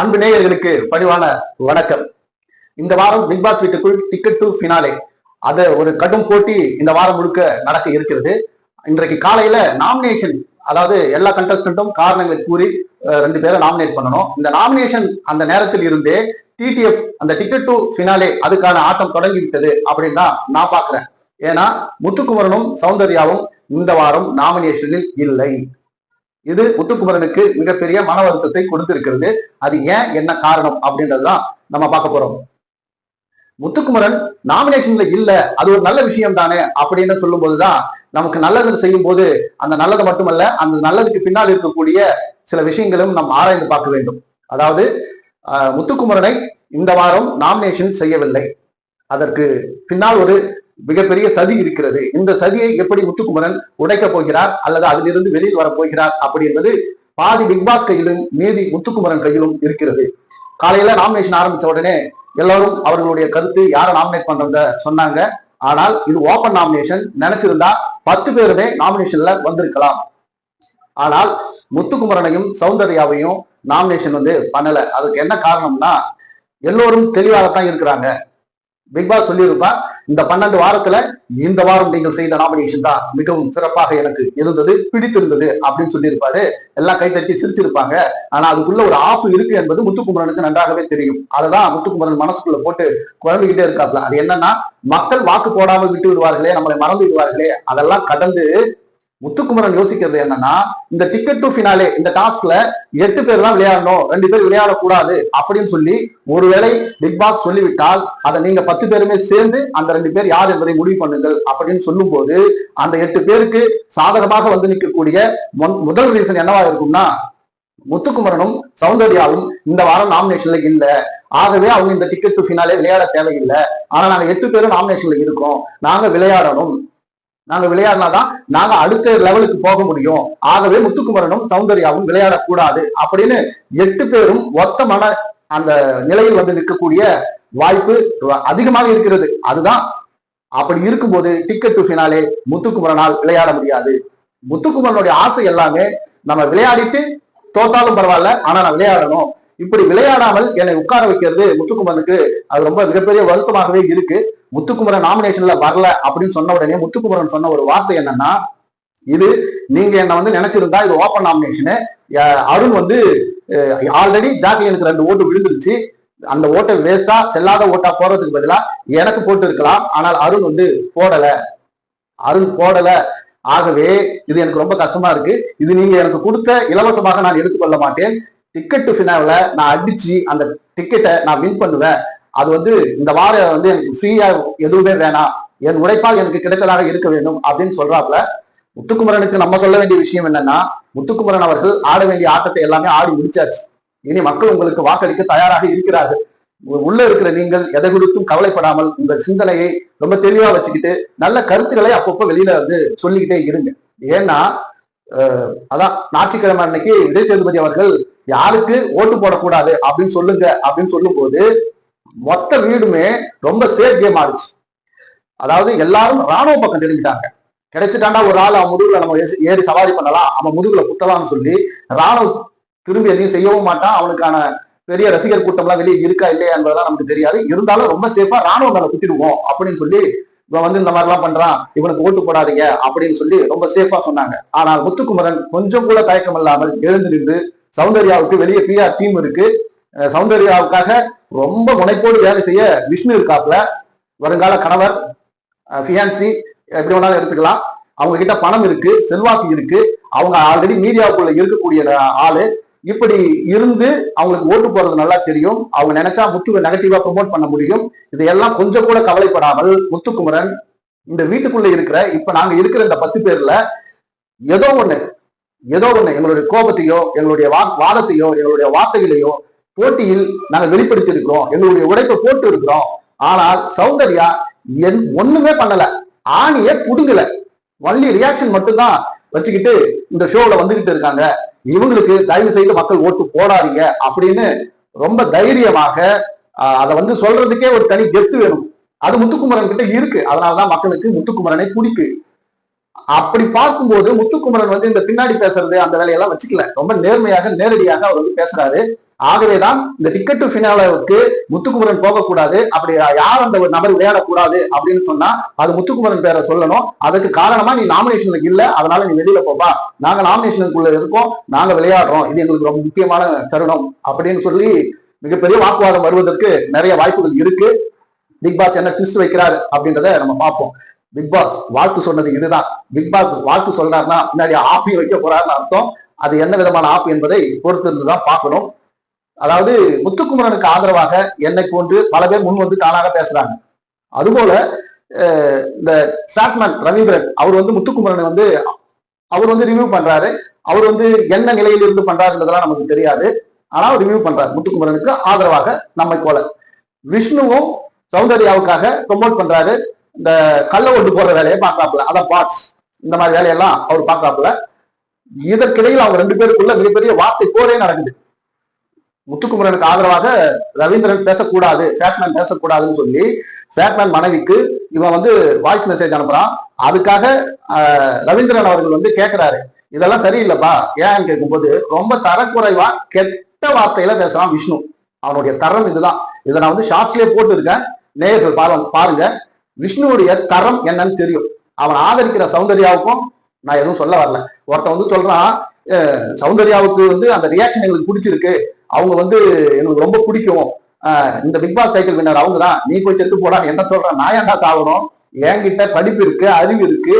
அன்பு நேயர்களுக்கு பணிவான வணக்கம். இந்த வாரம் பிக் பாஸ் வீட்டுக்குள் டிக்கெட் டு ஃபினாலே அது ஒரு கடும் போட்டி இந்த வாரம் முழுக்க நடக்க இருக்கிறது. இன்றைக்கு காலையில நாமினேஷன் அதாவது எல்லா கண்டஸ்டன்ட்டும் காரணங்களை கூறி ரெண்டு பேரை நாமினேட் பண்ணணும். இந்த நாமினேஷன் அந்த நேரத்தில் இருந்தே டிடிஎஃப் அந்த டிக்கெட் டு ஃபினாலே அதுக்கான ஆட்டம் தொடங்கி விட்டது அப்படின்னு தான் நான் பாக்குறேன் ஏன்னா முத்துக்குமரனும் சௌந்தர்யாவும் இந்த வாரம் நாமினேஷனில் இல்லை. இது முத்துக்குமரனுக்கு மிகப்பெரிய மன வருத்தத்தை கொடுத்திருக்கிறது. அது ஏன் என்ன காரணம் அப்படின்றதுதான் நம்ம பார்க்க போறோம். முத்துக்குமரன் நாமினேஷன்ல இல்ல அது ஒரு நல்ல விஷயம் தானே அப்படின்னு சொல்லும் போதுதான் நமக்கு நல்லது செய்யும் போது அந்த நல்லது மட்டுமல்ல அந்த நல்லதுக்கு பின்னால் இருக்கக்கூடிய சில விஷயங்களும் நாம் ஆராய்ந்து பார்க்க வேண்டும். அதாவது ஆஹ், முத்துக்குமரனை இந்த வாரம் நாமினேஷன் செய்யவில்லை. அதற்கு பின்னால் ஒரு மிகப்பெரிய சதி இருக்கிறது. இந்த சதியை எப்படி முத்துக்குமரன் உடைக்கப் போகிறார்? அல்லது அதிலிருந்து வெளியில் வர போகிறார்? அப்படி என்பது பாதி பிக்பாஸ் கையிலும் மீதி முத்துக்குமரன் கையிலும் இருக்கிறது. காலையில நாமினேஷன் ஆரம்பிச்ச உடனே எல்லாரும் அவர்களுடைய கருத்து யாரை நாமினேட் பண்றத சொன்னாங்க. ஆனால் இது ஓபன் நாமினேஷன் நினைச்சிருந்தா பத்து பேருமே நாமினேஷன்ல வந்திருக்கலாம். ஆனால் முத்துக்குமரனையும் சௌந்தர்யாவையும் நாமினேஷன் வந்து பண்ணல. அதுக்கு என்ன காரணம்னா எல்லோரும் தெளிவாகத்தான் இருக்கிறாங்க. பிக் பாஸ் சொல்லியிருப்பா இந்த பன்னெண்டு வாரத்துல இந்த வாரம் நீங்கள் செய்த நாமினேஷன் தான் மிகவும் சிறப்பாக எனக்கு இருந்தது பிடித்திருந்தது அப்படின்னு சொல்லியிருப்பாரு. எல்லாம் கைத்தட்டி சிரிச்சிருப்பாங்க. ஆனா அதுக்குள்ள ஒரு ஆப்பு இருக்கு என்பது முத்துக்குமரனுக்கு நன்றாகவே தெரியும். அதுதான் முத்துக்குமரன் மனசுக்குள்ள போட்டு குழம்பிக்கிட்டே இருக்காப்ல அது என்னன்னா மக்கள் வாக்கு போடாமல் விட்டு விடுவார்களே நம்மளை மறந்து விடுவார்களே அதெல்லாம் கடந்து முத்துக்குமரன் யோசிக்கிறது என்னன்னா இந்த டிக்கெட் டு ஃபினாலே இந்த டாஸ்க்ல எட்டு பேர் தான் விளையாடணும் ரெண்டு பேர் விளையாடக்கூடாது அப்படின்னு சொல்லி ஒருவேளை பிக் பாஸ் சொல்லிவிட்டால் அதை நீங்க பத்து பேருமே சேர்ந்து அந்த ரெண்டு பேர் யார் என்பதை முடிவு பண்ணுங்கள் அப்படின்னு சொல்லும் போது அந்த எட்டு பேருக்கு சாதகமாக வந்து நிற்கக்கூடிய முதல் ரீசன் என்னவா இருக்கும்னா முத்துக்குமரனும் சௌந்தர்யாவும் இந்த வாரம் நாமினேஷன்ல இல்ல. ஆகவே அவங்க இந்த டிக்கெட் டு ஃபினாலே விளையாட தேவையில்லை. ஆனா நாங்க எட்டு பேரும் நாமினேஷன்ல இருக்கோம். நாங்க விளையாடணும். நாங்க விளையாடினாதான் நாங்க அடுத்த லெவலுக்கு போக முடியும். ஆகவே முத்துக்குமரனும் சௌந்தர்யாவும் விளையாடக்கூடாது அப்படின்னு எட்டு பேரும் ஒத்தமான அந்த நிலையில் வந்து நிற்கக்கூடிய வாய்ப்பு அதிகமாக இருக்கிறது. அதுதான் அப்படி இருக்கும்போது டிக்கெட் டு ஃபினாலே முத்துக்குமரனால் விளையாட முடியாது. முத்துக்குமரனுடைய ஆசை எல்லாமே நம்ம விளையாடிட்டு தோத்தாலும் பரவாயில்ல ஆனா நான் விளையாடணும். இப்படி விளையாடாமல் என்னை உட்கார வைக்கிறது முத்துக்குமரனுக்கு அது ரொம்ப மிகப்பெரிய வருத்தமாகவே இருக்கு. முத்துக்குமரன் நாமினேஷன்ல வரல அப்படின்னு சொன்ன உடனே முத்துக்குமரன் சொன்ன ஒரு வார்த்தை என்னன்னா இது நீங்க என்ன வந்து நினைச்சிருந்தா இது ஓப்பன் நாமினேஷனு அருண் வந்து ஆல்ரெடி ஜாக்லினுக்கு ரெண்டு ஓட்டு விழுந்துருச்சு. அந்த ஓட்டை வேஸ்டா செல்லாத ஓட்டா போடுறதுக்கு பதிலா எனக்கு போட்டு இருக்கலாம். ஆனால் அருண் வந்து போடல. அருண் போடல. ஆகவே இது எனக்கு ரொம்ப கஷ்டமா இருக்கு. இது நீங்க எனக்கு கொடுத்த இலவசமாக நான் எடுத்துக்கொள்ள மாட்டேன். டிக்கெட் டு நான் அடிச்சு அந்த டிக்கெட்டை நான் வின் பண்ணுவேன். அது வந்து இந்த வாரம் வந்து எனக்கு ஃப்ரீயா எதுவுமே வேணாம். என் உழைப்பால் எனக்கு கிடைத்ததாக இருக்க வேண்டும் அப்படின்னு சொல்றாப்ல முத்துக்குமரனுக்கு நம்ம சொல்ல வேண்டிய விஷயம் என்னன்னா முத்துக்குமரன் அவர்கள் ஆட வேண்டிய ஆட்டத்தை எல்லாமே ஆடி முடிச்சாச்சு. இனி மக்கள் உங்களுக்கு வாக்களிக்க தயாராக இருக்கிறார்கள். உள்ள இருக்கிற நீங்கள் எதை குறித்தும் கவலைப்படாமல் உங்கள் சிந்தனையை ரொம்ப தெளிவா வச்சுக்கிட்டு நல்ல கருத்துக்களை அப்பப்போ வெளியில வந்து சொல்லிக்கிட்டே இருங்க. ஏன்னா அதான் ஞாயிற்றுக்கிழமை அன்னைக்கு விஜய் சேதுபதி அவர்கள் யாருக்கு ஓட்டு போடக்கூடாது? அப்படின்னு சொல்லுங்க அப்படின்னு சொல்லும்போது மொத்த வீடுமே ரொம்ப சேஃப் கேம் ஆயிடுச்சு. அதாவது எல்லாரும் ராணுவ பக்கம் திரும்பிட்டாங்க. கிடைச்சிட்டாண்டா ஒரு ஆள் அவன் முதுகுல நம்ம ஏசி- ஏறி சவாரி பண்ணலாம் அவன் முதுகுல குத்தலாம்னு சொல்லி ராணுவ திரும்பி எதையும் செய்யவும் மாட்டான். அவனுக்கான பெரிய ரசிகர் கூட்டம்லாம் வெளியே இருக்கா இல்லையா என்பதெல்லாம் நமக்கு தெரியாது. இருந்தாலும் ரொம்ப சேஃபா ராணுவ மேல குத்திடுவோம் அப்படின்னு சொல்லி இவன் வந்து இந்த மாதிரிலாம் பண்றான். இவனுக்கு ஓட்டு போடாதீங்க அப்படின்னு சொல்லி ரொம்ப சேஃபா சொன்னாங்க. ஆனால் முத்துக்குமரன் கொஞ்சம் கூட தயக்கம் இல்லாமல் எழுந்து நின்று சௌந்தர்யாவுக்கு வெளியே பிஆர் டீம் இருக்கு. சௌந்தர்யாவுக்காக ரொம்ப முனைப்போடு வேலை செய்ய விஷ்ணு இருக்காப்புல. வருங்கால கணவர் ஃபியான்சி எப்படி வேணாலும் எடுத்துக்கலாம். அவங்க கிட்ட பணம் இருக்கு செல்வாக்கு இருக்கு. அவங்க ஆல்ரெடி மீடியாவுக்குள்ள இருக்கக்கூடிய ஆளு. இப்படி இருந்து அவங்களுக்கு ஓட்டு போறது நல்லா தெரியும். அவங்க நினைச்சா முத்துவை நெகட்டிவா ப்ரொமோட் பண்ண முடியும். இதையெல்லாம் கொஞ்சம் கூட கவலைப்படாமல் முத்துக்குமரன் இந்த வீட்டுக்குள்ள இருக்கிற இப்ப நாங்க இருக்கிற இந்த பத்து பேர்ல ஏதோ ஒண்ணு ஏதோ ஒண்ணு எங்களுடைய கோபத்தையோ எங்களுடைய வா வாதத்தையோ எங்களுடைய வார்த்தைகளையோ போட்டியில் நாங்க வெளிப்படுத்தி இருக்கிறோம் எங்களுடைய உழைப்பை போட்டு இருக்கிறோம். ஆனால் சௌந்தர்யா என் ஒண்ணுமே பண்ணல. ஆணிய புடுங்கல. ஒன்லி ரியாக்ஷன் மட்டும்தான் வச்சுக்கிட்டு இந்த ஷோல வந்துகிட்டு இருக்காங்க. இவங்களுக்கு தயவு செய்து மக்கள் ஓட்டு போடாதீங்க அப்படின்னு ரொம்ப தைரியமாக அதை வந்து சொல்றதுக்கே ஒரு தனி கெத்து வேணும். அது முத்துக்குமரன் கிட்ட இருக்கு. அதனாலதான் மக்களுக்கு முத்துக்குமரனை பிடிக்கு. அப்படி பார்க்கும்போது முத்துக்குமரன் வந்து இந்த பின்னாடி பேசுறது அந்த வேலையெல்லாம் வச்சுக்கல. ரொம்ப நேர்மையாக நேரடியாக அவர் வந்து பேசுறாரு. ஆகவேதான் இந்த டிக்கெட் டு ஃபினாலாவுக்கு முத்துக்குமரன் போகக்கூடாது. அப்படி யார் அந்த ஒரு நபர் விளையாடக்கூடாது அப்படின்னு சொன்னா அது முத்துக்குமரன் பேரை சொல்லணும். அதுக்கு காரணமா நீ நாமினேஷனுக்கு இல்ல. அதனால நீ வெளியில போப்பா நாங்க நாமினேஷனுக்குள்ள இருக்கோம். நாங்க விளையாடுறோம். இது எங்களுக்கு ரொம்ப முக்கியமான தருணம் அப்படின்னு சொல்லி மிகப்பெரிய வாக்குவாதம் வருவதற்கு நிறைய வாய்ப்புகள் இருக்கு. பிக் பாஸ் என்ன ட்விஸ்ட் வைக்கிறாரு அப்படின்றத நம்ம பார்ப்போம். பிக் பாஸ் வாழ்த்து சொன்னது இதுதான். பிக் பாஸ் வாழ்த்து சொல்றாருன்னா முன்னாடி ஆப்பி வைக்க போறாருன்னு அர்த்தம். அது என்ன விதமான ஆப் என்பதை பொறுத்திருந்து தான் பார்க்கணும். அதாவது முத்துக்குமரனுக்கு ஆதரவாக என்னை போன்று பல பேர் முன் வந்து தானாக பேசுறாங்க. அதுபோல இந்த சாட்மேன் ரவீந்திரன் அவர் வந்து முத்துக்குமரனை வந்து அவர் வந்து ரிவ்யூ பண்றாரு. அவர் வந்து என்ன நிலையில் இருந்து பண்றாருன்றதெல்லாம் நமக்கு தெரியாது. ஆனா ரிவ்யூ பண்றாரு. முத்துக்குமரனுக்கு ஆதரவாக நம்மை போல. விஷ்ணுவும் சௌந்தர்யாவுக்காக ப்ரொமோட் பண்றாரு. இந்த கள்ள ஒட்டு போடுற வேலையை பார்க்கறாப்புல. அதான் பார்ட்ஸ் இந்த மாதிரி வேலையெல்லாம் அவர் பார்க்கறாப்புல. இதற்கிடையில் அவங்க ரெண்டு பேருக்குள்ள மிகப்பெரிய வார்த்தை போரே நடக்குது. முத்துக்குமரனுக்கு ஆதரவாக ரவீந்திரன் பேசக்கூடாது ஃபேட்மேன் பேசக்கூடாதுன்னு சொல்லி ஃபேட்மேன் மனைவிக்கு இவன் வந்து வாய்ஸ் மெசேஜ் அனுப்புறான். அதுக்காக ரவீந்திரன் அவர்கள் வந்து கேட்கிறாரு இதெல்லாம் சரியில்லைப்பா. ஏன்னு கேட்கும்போது ரொம்ப தரக்குறைவா கெட்ட வார்த்தையில பேசுறான் விஷ்ணு. அவனுடைய தரம் இதுதான். இதை நான் வந்து ஷார்ட்ஸ்லயே போட்டுருக்கேன். நேயர்கள் பாரு பாருங்க. விஷ்ணுவுடைய தரம் என்னன்னு தெரியும். அவன் ஆதரிக்கிற சௌந்தர்யாவுக்கும் நான் எதுவும் சொல்ல வரல. ஒருத்தன் வந்து சொல்றான் சௌந்தர்யாவுக்கு வந்து அந்த ரியாக்ஷன் எங்களுக்கு பிடிச்சிருக்கு. அவங்க வந்து எங்களுக்கு ரொம்ப பிடிக்கும். இந்த பிக் பாஸ் டைட்டில் வின்னர் அவங்க தான் நீ போய் செத்து போடா என்ன சொல்றேன் நான் ஏன்டா சாகணும்? என்கிட்ட படிப்பு இருக்கு அறிவு இருக்கு.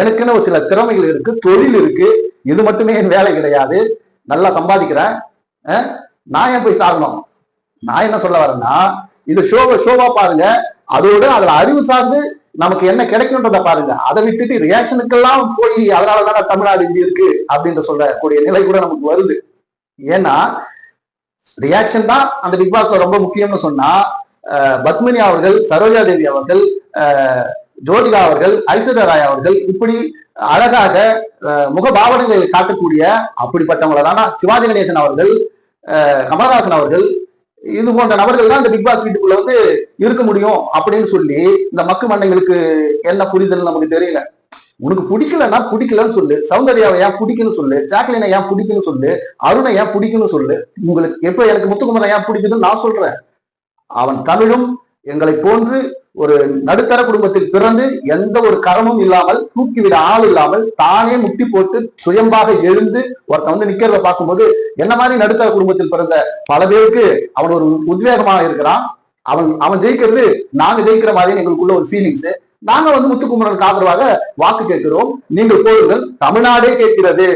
எனக்குன்னு ஒரு சில திறமைகள் இருக்கு தொழில் இருக்கு. இது மட்டுமே என் வேலை கிடையாது. நல்லா சம்பாதிக்கிறேன். நான் ஏன் போய் சாகணும்? நான் என்ன சொல்ல வரேன்னா இது ஷோவை ஷோவா பாருங்க. அதோட அதுல அறிவு சார்ந்து நமக்கு என்ன கிடைக்கும்ன்றத பாருங்க. அதை விட்டுட்டு ரியாக்ஷனுக்கெல்லாம் போய் அதனாலதான் தமிழ்நாடு இப்படி இருக்கு அப்படின்ற சொல்லக்கூடிய நிலை கூட நமக்கு வருது. ஏன்னா ரியாக்ஷன் தான் அந்த பிக் பாஸ்ல ரொம்ப முக்கியம்னு சொன்னா பத்மினி அவர்கள் சரோஜா தேவி அவர்கள் ஜோதிகா அவர்கள் ஐஸ்வர்யா ராய் அவர்கள் இப்படி அழகாக அஹ், முகபாவனைகளை காட்டக்கூடிய அப்படிப்பட்டவங்களை தானா சிவாஜி கணேசன் அவர்கள் கமலஹாசன் அவர்கள் இது போன்ற நபர்கள் தான் இந்த பிக் பாஸ் வீட்டுக்குள்ள வந்து இருக்க முடியும் அப்படின்னு சொல்லி இந்த மக்கு மண்டைகளுக்கு என்ன புரிதல் நமக்கு தெரியல. உனக்கு பிடிக்கலன்னா பிடிக்கலன்னு சொல்லு. சௌந்தர்யாவை ஏன் பிடிக்குன்னு சொல்லு. ஜாக்லினை ஏன் பிடிக்குன்னு சொல்லு. அருணை ஏன் பிடிக்குன்னு சொல்லு. உங்களுக்கு எப்ப எனக்கு முத்துக்குமரன் ஏன் பிடிக்குதுன்னு நான் சொல்றேன். அவன் தமிழும் எங்களை போன்று ஒரு நடுத்தர குடும்பத்தில் பிறந்து எந்த ஒரு கரமும் இல்லாமல் தூக்கிவிட ஆள் இல்லாமல் தானே முட்டி போட்டு சுயம்பாக எழுந்து ஒருத்தன் வந்து நிக்கிறத பார்க்கும்போது என்ன மாதிரி நடுத்தர குடும்பத்தில் பிறந்த பல பேருக்கு அவன் ஒரு உத்வேகமா இருக்கிறான். அவன் அவன் ஜெயிக்கிறது நாங்க ஜெயிக்கிற மாதிரி எங்களுக்குள்ள ஒரு ஃபீலிங்ஸ் நாங்க வந்து முத்துக்குமரனுக்கு ஆதரவாக வாக்கு கேட்கிறோம். நீங்கள் போடுங்கள் தமிழ்நாடே கேட்கிறது.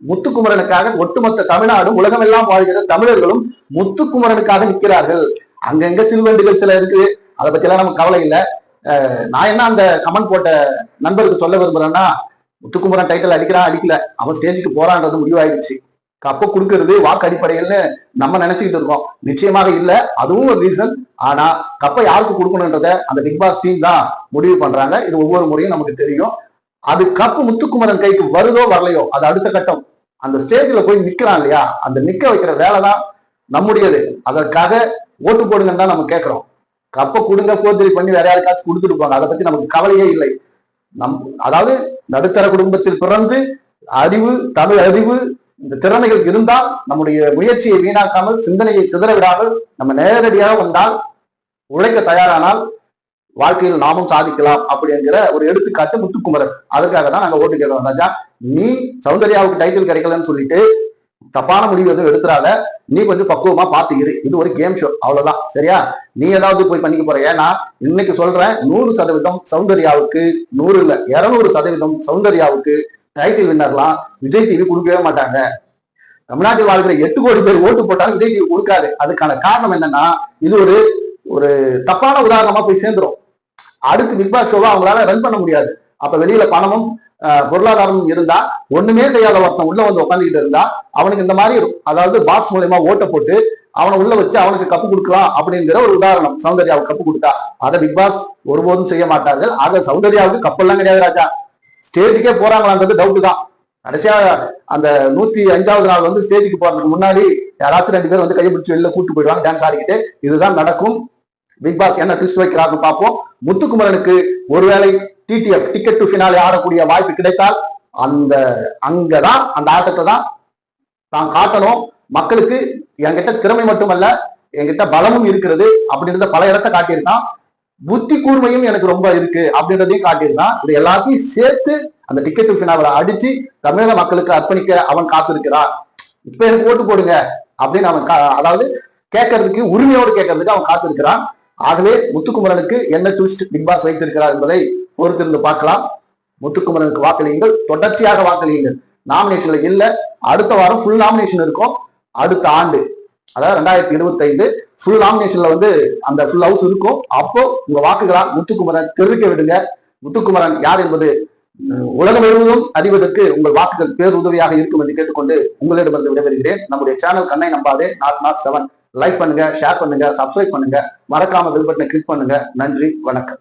முத்துக்குமரனுக்காக ஒட்டுமொத்த தமிழ்நாடும் உலகமெல்லாம் வாழ்கிற தமிழர்களும் முத்துக்குமரனுக்காக நிற்கிறார்கள். அங்கங்க சில்வண்டுகள் சில இருக்கு. அதை பத்தியெல்லாம் நமக்கு கவலை இல்லை. நான் என்ன அந்த கமெண்ட் போட்ட நண்பருக்கு சொல்ல விரும்புறேன்னா முத்துக்குமரன் டைட்டில் அடிக்கிறான் அடிக்கல. அவன் ஸ்டேஜுக்கு போறான்றது முடிவாயிடுச்சு. கப்ப கொடுக்கறது வாக்கு அடிப்படையில்னு நம்ம நினைச்சுக்கிட்டு இருக்கோம். நிச்சயமாக இல்லை. அதுவும் ஒரு ரீசன் ஆனா கப்பை யாருக்கு கொடுக்கணுன்றத அந்த பிக் பாஸ் டீம் தான் முடிவு பண்றாங்க. இது ஒவ்வொரு முறையும் நமக்கு தெரியும். அது கப்பு முத்துக்குமரன் கைக்கு வருதோ வரலையோ அது அடுத்த கட்டம். அந்த ஸ்டேஜ்ல போய் நிக்கிறான் இல்லையா? அந்த நிக்க வைக்கிற வேலை தான் நம்முடையது. அதற்காக ஓட்டு போடுங்கன்னு தான் நம்ம கேட்கிறோம். கப்ப கொடுங்க சோதனை பண்ணி வேற யாருக்காச்சும் கொடுத்துட்டு போங்க. அதை பத்தி நமக்கு கவலையே இல்லை. நம் அதாவது நடுத்தர குடும்பத்தில் பிறந்து அறிவு தமிழ் அறிவு இந்த திறமைகள் இருந்தால் நம்முடைய முயற்சியை வீணாக்காமல் சிந்தனையை சிதற விடாமல் நம்ம நேரடியாக வந்தால் உழைக்க தயாரானால் வாழ்க்கையில் நாமும் சாதிக்கலாம் அப்படிங்கிற ஒரு எடுத்துக்காட்டு முத்துக்குமரன். அதுக்காக தான் நாங்க ஓட்டு கேட்கிறோம். ராஜா நீ சௌந்தர்யாவுக்கு டைட்டில் கிடைக்கலன்னு சொல்லிட்டு தப்பான முடிவு எதுவும் எடுத்துறாத நீ கொஞ்சம் பக்குவமா பார்த்து இரு. இது ஒரு கேம் ஷோ அவ்வளவுதான். சரியா? நீ ஏதாவது போய் பண்ணிக்க போற. ஏன்னா இன்னைக்கு சொல்றேன் நூறு சதவீதம் சௌந்தர்யாவுக்கு நூறு இல்ல இருநூறு சதவீதம் சௌந்தர்யாவுக்கு டைட்டில் வின்னர்லாம் விஜய் டிவி கொடுக்கவே மாட்டாங்க. தமிழ்நாட்டில் வாழ்கிற எட்டு கோடி பேர் ஓட்டு போட்டாலும் விஜய் டிவி கொடுக்காது. அதுக்கான காரணம் என்னன்னா இது ஒரு ஒரு தப்பான உதாரணமா போய் சேர்ந்துரும். அடுத்து பிக் பாஸ் ஷோவை அவங்களால ரன் பண்ண முடியாது. அப்ப வெளியில பணமும் பொருளாதாரமும் இருந்தா ஒண்ணுமே செய்யாத ஒருத்தன் உள்ள வந்து உட்காந்துக்கிட்டு இருந்தா அவனுக்கு இந்த மாதிரி அதாவது பாக்ஸ் மூலயமா ஓட்ட போட்டு அவனை உள்ள வச்சு அவனுக்கு கப்பு கொடுக்கலாம் அப்படிங்கிற ஒரு உதாரணம். சௌந்தர்யாவுக்கு கப்பு கொடுத்தா அதை பிக் பாஸ் ஒருபோதும் செய்ய மாட்டார்கள். ஆக சௌந்தர்யாவுக்கு கப்பெல்லாம் கிடையாது ராஜா. ஸ்டேஜுக்கே போறாங்களான்றது டவுட் தான். கடைசியா அந்த நூத்தி அஞ்சாவது நாள் வந்து ஸ்டேஜுக்கு போறதுக்கு முன்னாடி யாராச்சும் ரெண்டு பேர் வந்து கையை பிடிச்சி வெளில கூட்டு போயிடுவாங்க டான்ஸ் ஆடிக்கிட்டு. இதுதான் நடக்கும். பிக் பாஸ் என்ன ட்விஸ்ட் வைக்கிறாருன்னு பார்ப்போம். முத்துக்குமரனுக்கு ஒருவேளை டிடிஎஃப் டிக்கெட் டு ஃபினாலே ஆடக்கூடிய வாய்ப்பு கிடைத்தால் அந்த அங்கதான் அந்த ஆட்டத்தை தான் தான் காட்டணும். மக்களுக்கு என்கிட்ட திறமை மட்டுமல்ல என்கிட்ட பலமும் இருக்கிறது அப்படின்றத பல இடத்த காட்டியிருக்கான். புத்தி கூர்மையும் எனக்கு ரொம்ப இருக்கு அப்படின்றதையும் காட்டியிருந்தான் இது எல்லாத்தையும் சேர்த்து அந்த டிக்கெட் டு ஃபினாவில் அடிச்சு தமிழக மக்களுக்கு அர்ப்பணிக்க அவன் காத்திருக்கிறான். இப்ப எனக்கு ஓட்டு போடுங்க அப்படின்னு அவன் கா- அதாவது கேட்கறதுக்கு உரிமையோடு கேட்கறதுக்கு அவன் காத்திருக்கிறான். ஆகவே முத்துக்குமரனுக்கு என்ன ட்விஸ்ட் பிக் பாஸ் வைத்திருக்கிறார் என்பதை பொறுத்திருந்து பார்க்கலாம். முத்துக்குமரனுக்கு வாக்களியுங்கள். தொடர்ச்சியாக வாக்களியுங்கள். நாமினேஷன்ல இல்ல. அடுத்த வாரம் ஃபுல் நாமினேஷன் இருக்கும். அடுத்த ஆண்டு. அதாவது ரெண்டாயிரத்தி இருபத்தி ஐந்து ஃபுல் நாமினேஷன்ல வந்து அந்த ஃபுல் ஹவுஸ் இருக்கும். அப்போ உங்க வாக்குகளா முத்துக்குமரன் தெரிவிக்க விடுங்க. முத்துக்குமரன் யார் என்பது உலகம் முழுவதும் அறிவதற்கு உங்கள் வாக்குகள் பேருதவியாக இருக்கும் என்று கேட்டுக்கொண்டு உங்களிடமிருந்து விடைபெறுகிறேன். நம்முடைய சேனல் கண்ணை நம்பாதே. Not not seven. லைக் பண்ணுங்க ஷேர் பண்ணுங்க சப்ஸ்கிரைப் பண்ணுங்க. மறக்காம பில் பட்டனை கிளிக் பண்ணுங்க. நன்றி வணக்கம்.